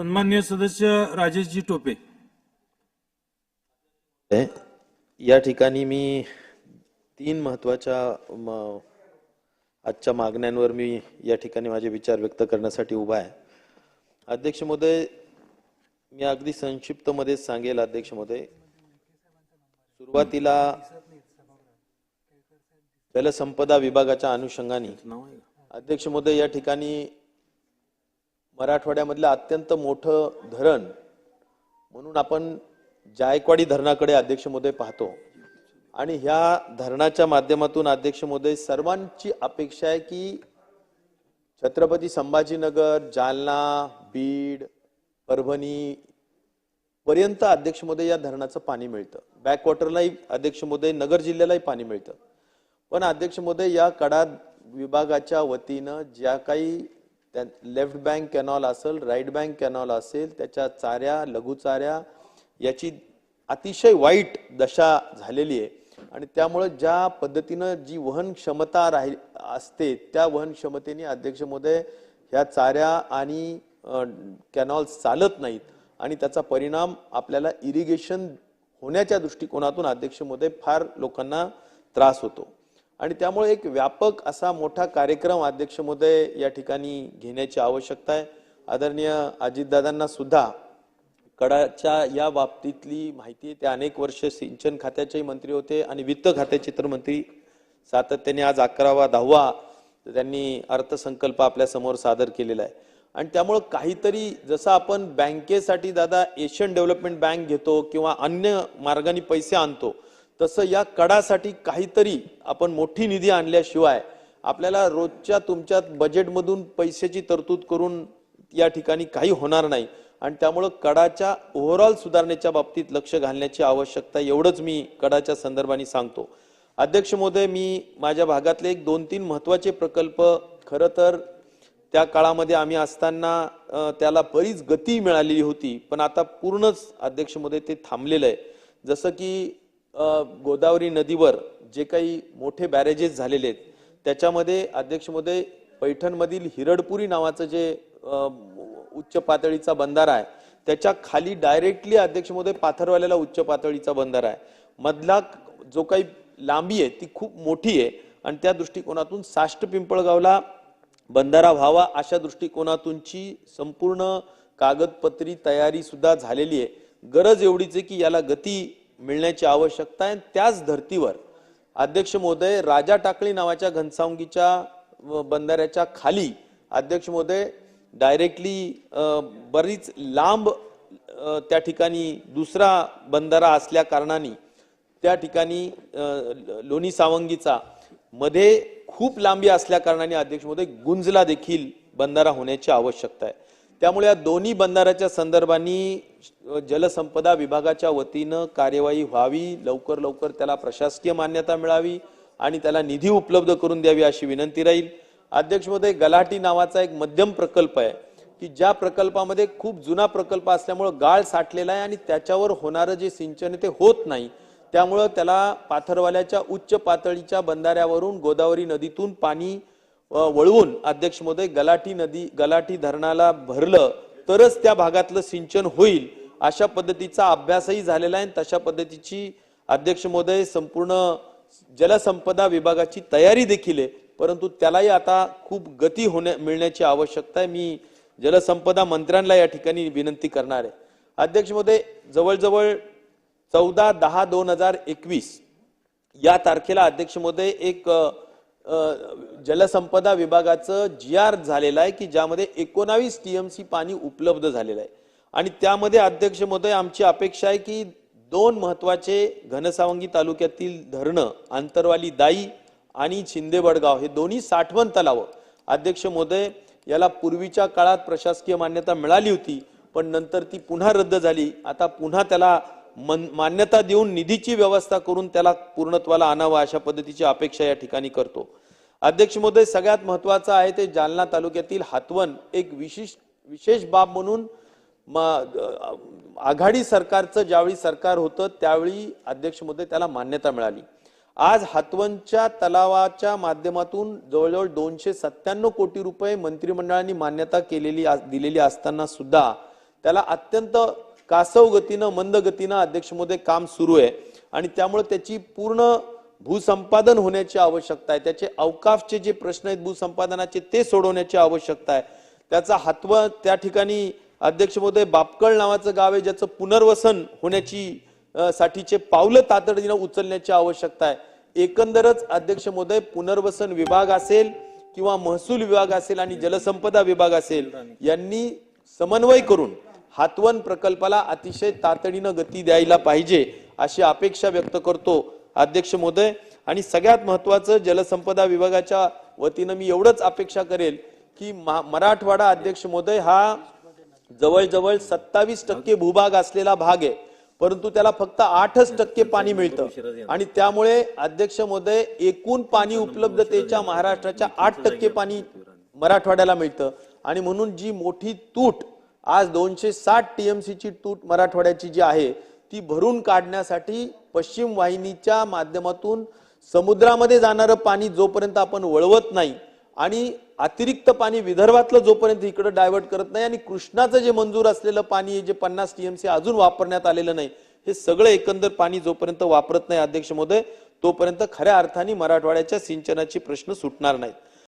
सन्मान्य सदस्य राजेशजी टोपे. या ठिकाणी मी तीन महत्त्वाच्या आजच्या मागण्यांवर मी या ठिकाणी माझे विचार व्यक्त करण्यासाठी उभा आहे अध्यक्ष महोदय मी अगदी संक्षिप्त मध्ये सांगेल अध्यक्ष महोदय सुरुवातीला जलसंपदा विभागाच्या अनुषंगाने? अध्यक्ष महोदय या ठिकाणी मराठवाड्यामधलं अत्यंत मोठं धरण म्हणून आपण जायकवाडी धरणाकडे अध्यक्ष महोदय पाहतो. आणि ह्या धरणाच्या माध्यमातून अध्यक्ष महोदय सर्वांची अपेक्षा आहे की छत्रपती संभाजीनगर जालना बीड परभणी पर्यंत अध्यक्ष महोदय या धरणाचं पाणी मिळतं. बॅकवॉटरलाही अध्यक्ष महोदय नगर जिल्ह्यालाही पाणी मिळतं. पण अध्यक्ष महोदय या कडा विभागाच्या वतीनं ज्या काही लेफ्ट बँक कॅनॉल असेल राईट बँक कॅनॉल असेल त्याच्या चाऱ्या लघुचाऱ्या याची अतिशय वाईट दशा झालेली आहे. आणि त्यामुळे ज्या पद्धतीनं जी वहन क्षमता राही असते त्या वहन क्षमतेने अध्यक्ष महोदय ह्या चाऱ्या आणि कॅनॉल चालत नाहीत. आणि त्याचा परिणाम आपल्याला इरिगेशन होण्याच्या दृष्टिकोनातून अध्यक्ष महोदय फार लोकांना त्रास होतो. आणि त्यामुळे एक व्यापक असा मोठा कार्यक्रम अध्यक्ष महोदय या ठिकाणी घेण्याची आवश्यकता आहे. आदरणीय अजितदादांना सुद्धा कडाच्या या बाबतीतली माहिती ते अनेक वर्ष सिंचन खात्याचेही मंत्री होते आणि वित्त खात्याचे तर मंत्री सातत्याने आज अकरावा दहावा त्यांनी अर्थसंकल्प आपल्यासमोर सादर केलेला आहे. आणि त्यामुळं काहीतरी जसं आपण बँकेसाठी दादा एशियन डेव्हलपमेंट बँक घेतो किंवा अन्य मार्गाने पैसे आणतो तसं या कडासाठी काहीतरी आपण मोठी निधी आणल्याशिवाय आपल्याला रोजच्या तुमच्या बजेटमधून पैशाची तरतूद करून या ठिकाणी काही होणार नाही. आणि त्यामुळं कडाच्या ओव्हरऑल सुधारणेच्या बाबतीत लक्ष घालण्याची आवश्यकता एवढंच मी कडाच्या संदर्भाने सांगतो. अध्यक्ष महोदय मी माझ्या भागातले एक दोन तीन महत्त्वाचे प्रकल्प खरं तर त्या काळामध्ये आम्ही असताना त्याला बरीच गती मिळालेली होती. पण आता पूर्णच अध्यक्ष महोदय ते थांबलेलं आहे. जसं की गोदावरी नदीवर जे काही मोठे बॅरेजेस झालेले आहेत त्याच्यामध्ये अध्यक्ष पैठणमधील हिरडपुरी नावाचं जे उच्च पातळीचा बंधारा आहे त्याच्याखाली डायरेक्टली अध्यक्ष महोदय पाथरवाल्याला उच्च पातळीचा बंधारा आहे. मधला जो काही लांबी आहे ती खूप मोठी आहे आणि त्या दृष्टिकोनातून साष्ट पिंपळगावला बंधारा व्हावा अशा दृष्टिकोनातूनची संपूर्ण कागदपत्री तयारी सुद्धा झालेली आहे. गरज एवढीच आहे की याला गती मिळण्याची आवश्यकता आहे. त्याच धर्तीवर अध्यक्ष महोदय राजा टाकळी नावाच्या घनसावंगीच्या बंधाऱ्याच्या खाली अध्यक्ष महोदय डायरेक्टली बरीच लांब त्या ठिकाणी दुसरा बंधारा असल्या कारणाने त्या ठिकाणी लोणी सावंगीचा मध्ये खूप लांबी असल्या कारणाने अध्यक्ष महोदय गुंजला देखील बंधारा होण्याची आवश्यकता आहे. त्यामुळे या दोन्ही बंधाऱ्याच्या संदर्भांनी जलसंपदा विभागाच्या वतीनं कार्यवाही व्हावी लवकर लवकर त्याला प्रशासकीय मान्यता मिळावी आणि त्याला निधी उपलब्ध करून द्यावी अशी विनंती राहील. अध्यक्षमध्ये गलाटी नावाचा एक मध्यम प्रकल्प आहे की ज्या प्रकल्पामध्ये खूप जुना प्रकल्प असल्यामुळं गाळ साठलेला आहे आणि त्याच्यावर होणारं जे सिंचन आहे ते होत नाही. त्यामुळं त्याला पाथरवाल्याच्या उच्च पातळीच्या बंधाऱ्यावरून गोदावरी नदीतून पाणी वळवून अध्यक्ष महोदय गलाटी नदी गलाटी धरणाला भरलं तरच त्या भागातलं सिंचन होईल अशा पद्धतीचा अभ्यासही झालेला आहे आणि तशा पद्धतीची अध्यक्ष महोदय संपूर्ण जलसंपदा विभागाची तयारी देखील आहे. परंतु त्यालाही आता खूप गती होण्या मिळण्याची आवश्यकता आहे. मी जलसंपदा मंत्र्यांना या ठिकाणी विनंती करणार आहे. अध्यक्ष महोदय जवळजवळ चौदा दहा दोन हजार एकवीस या तारखेला अध्यक्ष महोदय एक जलसंपदा विभागाचं जी आर झालेलं आहे की ज्यामध्ये एकोणावीस टी एम सी पाणी उपलब्ध झालेलं आहे. आणि त्यामध्ये अध्यक्ष महोदय आमची अपेक्षा आहे की दोन महत्त्वाचे घनसावंगी तालुक्यातील धरणं आंतरवाली दाई आणि शिंदे बडगाव हे दोन्ही साठवण तलाव. अध्यक्ष महोदय याला पूर्वीच्या काळात प्रशासकीय मान्यता मिळाली होती पण नंतर ती पुन्हा रद्द झाली. आता पुन्हा त्याला मन- मान्यता देऊन निधीची व्यवस्था करून त्याला पूर्णत्वाला आणावं अशा पद्धतीची अपेक्षा या ठिकाणी करतो. अध्यक्ष महोदय सगळ्यात महत्वाचं आहे ते जालना तालुक्यातील हातवन एक विशेष विशेष बाब म्हणून म- आघाडी सरकारचं ज्यावेळी सरकार होतं त्यावेळी अध्यक्ष महोदय त्याला मान्यता मिळाली. आज हातवनच्या तलावाच्या माध्यमातून जवळजवळ दोनशे सत्त्याण्णव कोटी रुपये मंत्रिमंडळाने मान्यता केलेली दिलेली असताना सुद्धा त्याला अत्यंत कासव गतीनं मंद गतीनं अध्यक्ष काम सुरू आहे आणि त्यामुळे त्याची पूर्ण भूसंपादन होण्याची आवश्यकता आहे. त्याचे अवकाशचे जे प्रश्न आहेत भूसंपादनाचे ते सोडवण्याची आवश्यकता आहे. त्याचा हातव त्या ठिकाणी अध्यक्ष बापकळ नावाचं गाव आहे ज्याचं पुनर्वसन होण्याची साठीचे पावलं तातडीनं उचलण्याची आवश्यकता आहे. एकंदरच अध्यक्ष पुनर्वसन विभाग असेल किंवा महसूल विभाग असेल आणि जलसंपदा विभाग असेल यांनी समन्वय करून हातवन प्रकल्पाला अतिशय तातडीनं गती द्यायला पाहिजे अशी अपेक्षा व्यक्त करतो अध्यक्ष महोदय. आणि सगळ्यात महत्वाचं जलसंपदा विभागाच्या वतीनं मी एवढंच अपेक्षा करेल की मराठवाडा अध्यक्ष महोदय हा जवळजवळ सत्तावीस टक्के भूभाग असलेला भाग आहे. परंतु त्याला फक्त आठच टक्के पाणी मिळतं. आणि त्यामुळे अध्यक्ष मोदय एकूण पाणी उपलब्धतेच्या महाराष्ट्राच्या आठ टक्के पाणी मराठवाड्याला मिळतं. आणि म्हणून जी मोठी तूट आज दोनशे साठ टीएमसीची तूट मराठवाड्याची जी आहे ती भरून काढण्यासाठी पश्चिम वाहिनीच्या माध्यमातून समुद्रामध्ये जाणारं पाणी जोपर्यंत आपण वळवत नाही आणि अतिरिक्त पाणी विदर्भातलं जोपर्यंत इकडं डायव्हर्ट करत नाही आणि कृष्णाचं जे मंजूर असलेलं पाणी जे पन्नास टीएमसी अजून वापरण्यात आलेलं नाही हे सगळं एकंदर पाणी जोपर्यंत वापरत नाही अध्यक्ष महोदय तोपर्यंत खऱ्या अर्थाने मराठवाड्याच्या सिंचनाचे प्रश्न सुटणार नाहीत.